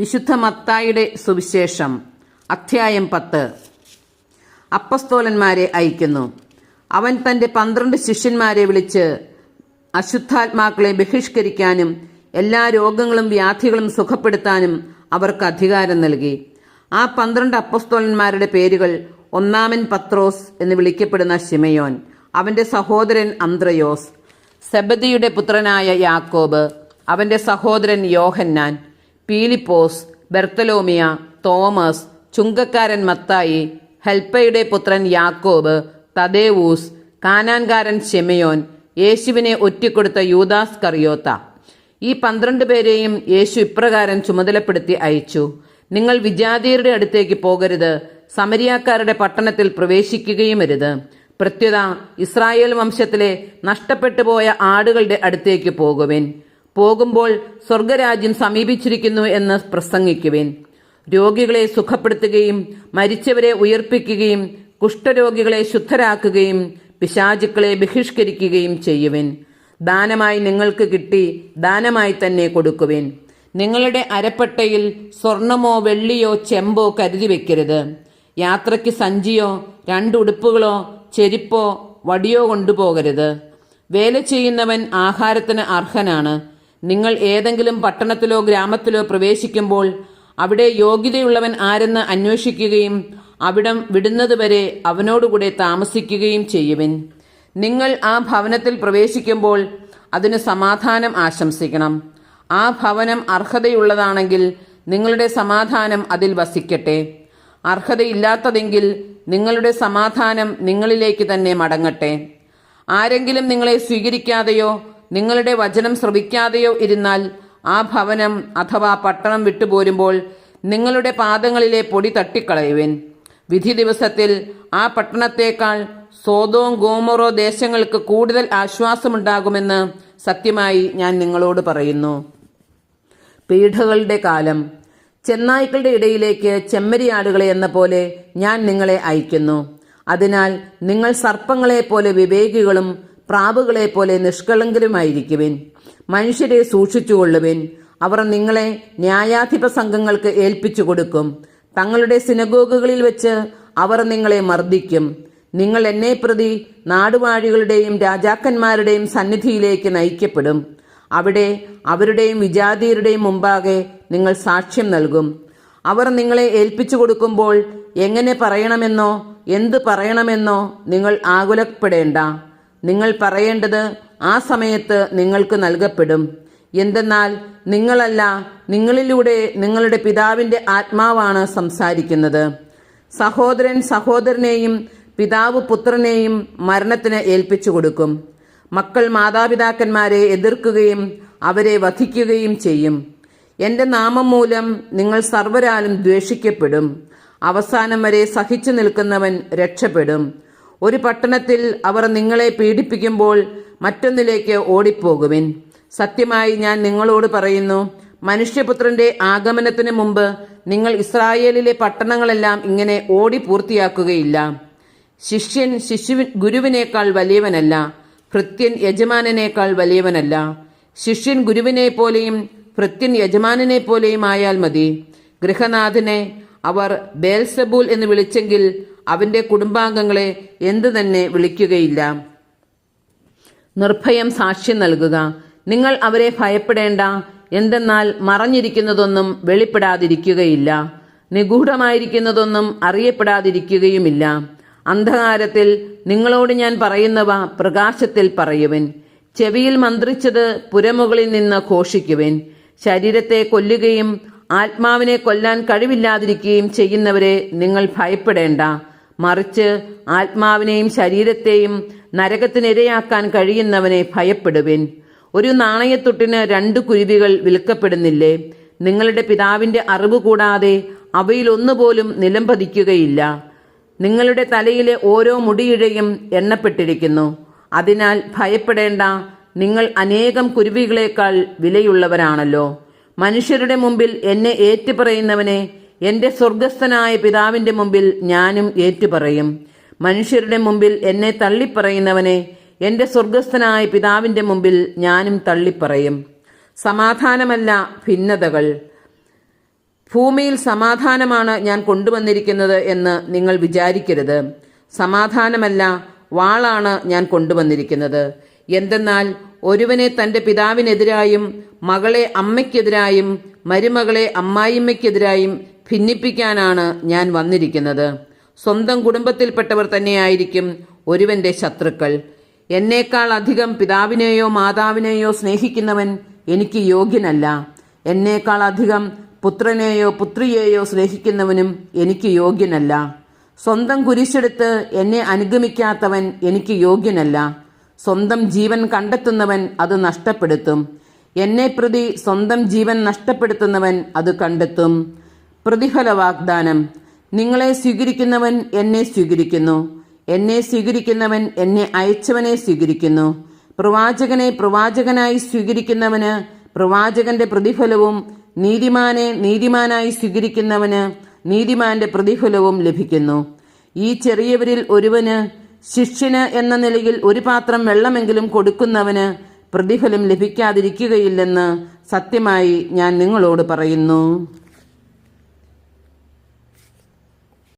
വിശുദ്ധ മത്തായിയുടെ സുവിശേഷം അധ്യായം പത്ത്. അപ്പസ്തോലന്മാരെ അയക്കുന്നു. അവൻ തന്റെ പന്ത്രണ്ട് ശിഷ്യന്മാരെ വിളിച്ച് അശുദ്ധാത്മാക്കളെ ബഹിഷ്കരിക്കാനും എല്ലാ രോഗങ്ങളും വ്യാധികളും സുഖപ്പെടുത്താനും അവർക്ക് അധികാരം നൽകി. ആ പന്ത്രണ്ട് അപ്പസ്തോലന്മാരുടെ പേരുകൾ ഒന്നാമൻ പത്രോസ് എന്ന് വിളിക്കപ്പെടുന്ന ശിമയോൻ അവന്റെ സഹോദരൻ അന്ത്രയോസ് സബദിയുടെ പുത്രനായ യാക്കോബ് അവന്റെ സഹോദരൻ യോഹന്നാൻ പീലിപ്പോസ് ബെർത്തലോമിയ തോമസ് ചുങ്കക്കാരൻ മത്തായി ഹെൽപ്പയുടെ പുത്രൻ യാക്കോബ് തദേവൂസ് കാനാൻകാരൻ ഷെമയോൻ യേശുവിനെ ഒറ്റിക്കൊടുത്ത യൂദാസ് കറിയോത്ത. ഈ പന്ത്രണ്ട് പേരെയും യേശു ഇപ്രകാരം ചുമതലപ്പെടുത്തി അയച്ചു. നിങ്ങൾ വിജാതിയരുടെ അടുത്തേക്ക് പോകരുത് സമരിയാക്കാരുടെ പട്ടണത്തിൽ പ്രവേശിക്കുകയും അരുത്. പ്രത്യുത ഇസ്രായേൽ വംശത്തിലെ നഷ്ടപ്പെട്ടു പോയ ആടുകളുടെ അടുത്തേക്ക് പോകുവിൻ. പോകുമ്പോൾ സ്വർഗരാജ്യം സമീപിച്ചിരിക്കുന്നു എന്ന് പ്രസംഗിക്കുവേൻ. രോഗികളെ സുഖപ്പെടുത്തുകയും മരിച്ചവരെ ഉയർപ്പിക്കുകയും കുഷ്ഠരോഗികളെ ശുദ്ധരാക്കുകയും പിശാചുക്കളെ ബഹിഷ്കരിക്കുകയും ചെയ്യുവിൻ. ദാനമായി നിങ്ങൾക്ക് കിട്ടി ദാനമായി തന്നെ കൊടുക്കുവിൻ. നിങ്ങളുടെ അരപ്പട്ടയിൽ സ്വർണമോ വെള്ളിയോ ചെമ്പോ കരുതി വെക്കരുത്. യാത്രയ്ക്ക് സഞ്ചിയോ രണ്ടുടുപ്പുകളോ ചെരിപ്പോ വടിയോ കൊണ്ടുപോകരുത്. വേല ചെയ്യുന്നവൻ ആഹാരത്തിന് അർഹനാണ്. നിങ്ങൾ ഏതെങ്കിലും പട്ടണത്തിലോ ഗ്രാമത്തിലോ പ്രവേശിക്കുമ്പോൾ അവിടെ യോഗ്യതയുള്ളവൻ ആരെന്ന് അന്വേഷിക്കുകയും അവിടം വിടുന്നതുവരെ അവനോടുകൂടെ താമസിക്കുകയും ചെയ്യുവിൻ. നിങ്ങൾ ആ ഭവനത്തിൽ പ്രവേശിക്കുമ്പോൾ അതിന് സമാധാനം ആശംസിക്കണം. ആ ഭവനം അർഹതയുള്ളതാണെങ്കിൽ നിങ്ങളുടെ സമാധാനം അതിൽ വസിക്കട്ടെ. അർഹതയില്ലാത്തതെങ്കിൽ നിങ്ങളുടെ സമാധാനം നിങ്ങളിലേക്ക് തന്നെ മടങ്ങട്ടെ. ആരെങ്കിലും നിങ്ങളെ സ്വീകരിക്കാതെയോ നിങ്ങളുടെ വചനം ശ്രവിക്കാതെയോ ഇരുന്നാൽ ആ ഭവനം അഥവാ പട്ടണം വിട്ടുപോരുമ്പോൾ നിങ്ങളുടെ പാദങ്ങളിലെ പൊടി തട്ടിക്കളയുവിൻ. വിധി ദിവസത്തിൽ ആ പട്ടണത്തേക്കാൾ സോതോം ഗോമറോ ദേശങ്ങൾക്ക് കൂടുതൽ ആശ്വാസമുണ്ടാകുമെന്ന് സത്യമായി ഞാൻ നിങ്ങളോട് പറയുന്നു. പീഠകളുടെ കാലം ചെന്നായ്ക്കളുടെ ഇടയിലേക്ക് ചെമ്മരിയാടുകളെ എന്ന പോലെ ഞാൻ നിങ്ങളെ അയക്കുന്നു. അതിനാൽ നിങ്ങൾ സർപ്പങ്ങളെ പോലെ വിവേകികളും പ്രാവുകളെ പോലെ നിഷ്കളങ്കരുമായിരിക്കുവിൻ. മനുഷ്യരെ സൂക്ഷിച്ചുകൊള്ളുവിൻ. അവർ നിങ്ങളെ ന്യായാധിപ സംഘങ്ങൾക്ക് ഏൽപ്പിച്ചു കൊടുക്കും. തങ്ങളുടെ സിനഗോഗുകളിൽ വെച്ച് അവർ നിങ്ങളെ മർദ്ദിക്കും. നിങ്ങൾ എന്നെ പ്രതി നാടുവാഴികളുടെയും രാജാക്കന്മാരുടെയും സന്നിധിയിലേക്ക് നയിക്കപ്പെടും. അവിടെ അവരുടെയും വിജാതിയരുടെയും മുമ്പാകെ നിങ്ങൾ സാക്ഷ്യം നൽകും. അവർ നിങ്ങളെ ഏൽപ്പിച്ചു കൊടുക്കുമ്പോൾ എങ്ങനെ പറയണമെന്നോ എന്ത് പറയണമെന്നോ നിങ്ങൾ ആകുലപ്പെടേണ്ട. നിങ്ങൾ പറയേണ്ടത് ആ സമയത്ത് നിങ്ങൾക്ക് നൽകപ്പെടും. എന്തെന്നാൽ നിങ്ങളല്ല നിങ്ങളിലൂടെ നിങ്ങളുടെ പിതാവിന്റെ ആത്മാവാണ് സംസാരിക്കുന്നത്. സഹോദരൻ സഹോദരനെയും പിതാവ് പുത്രനെയും മരണത്തിന് ഏൽപ്പിച്ചു കൊടുക്കും. മക്കൾ മാതാപിതാക്കന്മാരെ എതിർക്കുകയും അവരെ വധിക്കുകയും ചെയ്യും. എന്റെ നാമം മൂലം നിങ്ങൾ സർവരാലും ദ്വേഷിക്കപ്പെടും. അവസാനം വരെ സഹിച്ചു നിൽക്കുന്നവൻ രക്ഷപ്പെടും. ഒരു പട്ടണത്തിൽ അവർ നിങ്ങളെ പീഡിപ്പിക്കുമ്പോൾ മറ്റൊന്നിലേക്ക് ഓടിപ്പോകുവിൻ. സത്യമായി ഞാൻ നിങ്ങളോട് പറയുന്നു മനുഷ്യപുത്രന്റെ ആഗമനത്തിന് മുമ്പ് നിങ്ങൾ ഇസ്രായേലിലെ പട്ടണങ്ങളെല്ലാം ഇങ്ങനെ ഓടി പൂർത്തിയാക്കുകയില്ല. ശിഷ്യൻ ശിശുവിൻ ഗുരുവിനേക്കാൾ വലിയവനല്ല ഭൃത്യൻ യജമാനനേക്കാൾ വലിയവനല്ല. ശിഷ്യൻ ഗുരുവിനെ പോലെയും ഭൃത്യൻ യജമാനനെ പോലെയും ആയാൽ മതി. ഗൃഹനാഥനെ അവർ ബേൽസബൂൽ എന്ന് വിളിച്ചെങ്കിൽ അവന്റെ കുടുംബാംഗങ്ങളെ എന്തു തന്നെ വിളിക്കുകയില്ല. നിർഭയം സാക്ഷ്യം നൽകുക. നിങ്ങൾ അവരെ ഭയപ്പെടേണ്ട. എന്തെന്നാൽ മറഞ്ഞിരിക്കുന്നതൊന്നും വെളിപ്പെടാതിരിക്കുകയില്ല. നിഗൂഢമായിരിക്കുന്നതൊന്നും അറിയപ്പെടാതിരിക്കുകയുമില്ല. അന്ധകാരത്തിൽ നിങ്ങളോട് ഞാൻ പറയുന്നവ പ്രകാശത്തിൽ പറയുവൻ. ചെവിയിൽ മന്ത്രിച്ചത് പുരമുകളിൽ നിന്ന് ഘോഷിക്കുവൻ. ശരീരത്തെ കൊല്ലുകയും ആത്മാവിനെ കൊല്ലാൻ കഴിവില്ലാതിരിക്കുകയും ചെയ്യുന്നവരെ നിങ്ങൾ ഭയപ്പെടേണ്ട. മറിച്ച് ആത്മാവിനെയും ശരീരത്തെയും നരകത്തിനിരയാക്കാൻ കഴിയുന്നവനെ ഭയപ്പെടുവിൻ. ഒരു നാണയത്തൊട്ടിന് രണ്ട് കുരുവികൾ വിൽക്കപ്പെടുന്നില്ലേ? നിങ്ങളുടെ പിതാവിന്റെ അറിവ് കൂടാതെ അവയിലൊന്നുപോലും നിലം പതിക്കുകയില്ല നിങ്ങളുടെ തലയിലെ ഓരോ മുടിയിഴയും എണ്ണപ്പെട്ടിരിക്കുന്നു. അതിനാൽ ഭയപ്പെടേണ്ട നിങ്ങൾ അനേകം കുരുവികളേക്കാൾ വിലയുള്ളവരാണല്ലോ. മനുഷ്യരുടെ മുമ്പിൽ എന്നെ ഏറ്റുപറയുന്നവനെ എന്റെ സ്വർഗസ്ഥനായ പിതാവിന്റെ മുമ്പിൽ ഞാനും ഏറ്റുപറയും. മനുഷ്യരുടെ മുമ്പിൽ എന്നെ തള്ളിപ്പറയുന്നവനെ എന്റെ സ്വർഗസ്ഥനായ പിതാവിന്റെ മുമ്പിൽ ഞാനും തള്ളിപ്പറയും. സമാധാനമല്ല ഭിന്നതകൾ. ഭൂമിയിൽ സമാധാനമാണ് ഞാൻ കൊണ്ടുവന്നിരിക്കുന്നത് എന്ന് നിങ്ങൾ വിചാരിക്കരുത്. സമാധാനമല്ല വാളാണ് ഞാൻ കൊണ്ടുവന്നിരിക്കുന്നത്. എന്തെന്നാൽ ഒരുവനെ തന്റെ പിതാവിനെതിരായും മകളെ അമ്മയ്ക്കെതിരായും മരുമകളെ അമ്മായിമ്മയ്ക്കെതിരായും ഭിന്നിപ്പിക്കാനാണ് ഞാൻ വന്നിരിക്കുന്നത്. സ്വന്തം കുടുംബത്തിൽപ്പെട്ടവർ തന്നെയായിരിക്കും ഒരുവന്റെ ശത്രുക്കൾ. എന്നേക്കാൾ അധികം പിതാവിനെയോ മാതാവിനെയോ സ്നേഹിക്കുന്നവൻ എനിക്ക് യോഗ്യനല്ല. എന്നേക്കാൾ അധികം പുത്രനെയോ പുത്രിയെയോ സ്നേഹിക്കുന്നവനും എനിക്ക് യോഗ്യനല്ല. സ്വന്തം കുരിശെടുത്ത് എന്നെ അനുഗമിക്കാത്തവൻ എനിക്ക് യോഗ്യനല്ല. സ്വന്തം ജീവൻ കണ്ടെത്തുന്നവൻ അത് നഷ്ടപ്പെടുത്തും. എന്നെ പ്രതി സ്വന്തം ജീവൻ നഷ്ടപ്പെടുത്തുന്നവൻ അത് കണ്ടെത്തും. പ്രതിഫല വാഗ്ദാനം. നിങ്ങളെ സ്വീകരിക്കുന്നവൻ എന്നെ സ്വീകരിക്കുന്നു. എന്നെ സ്വീകരിക്കുന്നവൻ എന്നെ അയച്ചവനെ സ്വീകരിക്കുന്നു. പ്രവാചകനെ പ്രവാചകനായി സ്വീകരിക്കുന്നവന് പ്രവാചകന്റെ പ്രതിഫലവും നീതിമാനെ നീതിമാനായി സ്വീകരിക്കുന്നവന് നീതിമാന്റെ പ്രതിഫലവും ലഭിക്കുന്നു. ഈ ചെറിയവരിൽ ഒരുവന് ശിഷ്യന് എന്ന നിലയിൽ ഒരു പാത്രം വെള്ളമെങ്കിലും കൊടുക്കുന്നവന് പ്രതിഫലം ലഭിക്കാതിരിക്കുകയില്ലെന്ന് സത്യമായി ഞാൻ നിങ്ങളോട് പറയുന്നു.